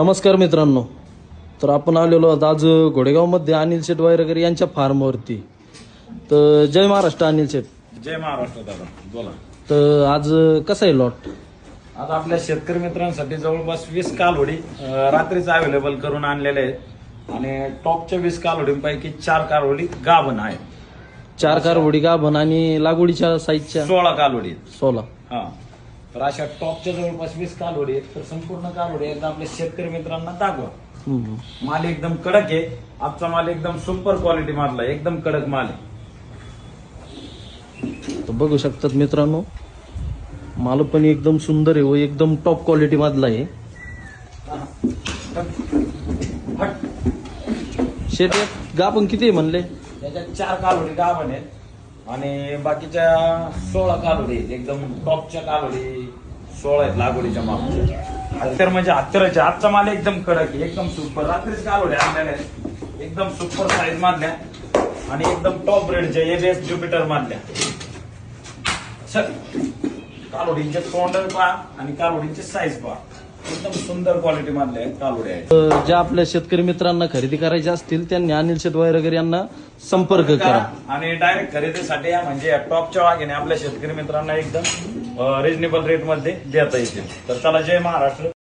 नमस्कार मित्रांनो. तर आपण आलेलो आहोत आज घोडेगावमध्ये अनिल शेट वगैरे यांच्या फार्मवरती. तर जय महाराष्ट्र अनिल शेट जय महाराष्ट्र दादा बोला. तर आज कसं आहे लॉट? आज आपल्या शेतकरी मित्रांसाठी जवळपास वीस कालवडी अं, रात्रीच अवेलेबल करून आणलेले आहेत. आणि टॉपच्या वीस कालवडींपैकी चार कालवडी गाभण आहेत. चार कारवडी गाभण आणि लागवडीच्या साईजच्या सोळा कालवडी आहेत. सोळा. हा. तर अशा टॉपच्या जवळपास वीस कालवडी आहेत तर संपूर्ण कालवडी एकदा आपल्या शेतकरी मित्रांना दाखवा. माल एकदम कडक आहे. आजचा माल एकदम सुपर क्वालिटी मारला एकदम कडक माल आहे. तर बघू शकतात मित्रांनो माल पण एकदम सुंदर आहे व एकदम टॉप क्वालिटी मधला आहे. एक गाभण किती म्हणले? त्याच्यात चार कालोडी गाभण आहेत. आणि बाकीच्या सोळा कालोडी आहेत एकदम टॉपच्या कालोडी सोळा आहेत लागवडीच्या मागच्या हत्तर म्हणजे हत्तरच्या आजचा माल एकदम कडक आहे एकदम सुपर रात्रीच कालोडी आणलेल्या आहेत. एकदम सुपर साईज मारल्या आणि एकदम टॉप ब्रेडच्या एबीएस ज्युपिटर मारल्या चल. कालोडींचे तोंड पहा आणि कालोडींचे साईज पहा. एकदम सुंदर क्वालिटी मधल्या आहेत कालोडी आहेत. तर ज्या आपल्या शेतकरी मित्रांना खरेदी करायच्या असतील त्यांनी अनिल शेट वगैरे यांना संपर्क करा. आणि डायरेक्ट खरेदीसाठी या म्हणजे टॉपच्या वाघेने आपल्या शेतकरी मित्रांना एकदम रिजनेबल रेटमध्ये देता येतील. तर चला जय महाराष्ट्र.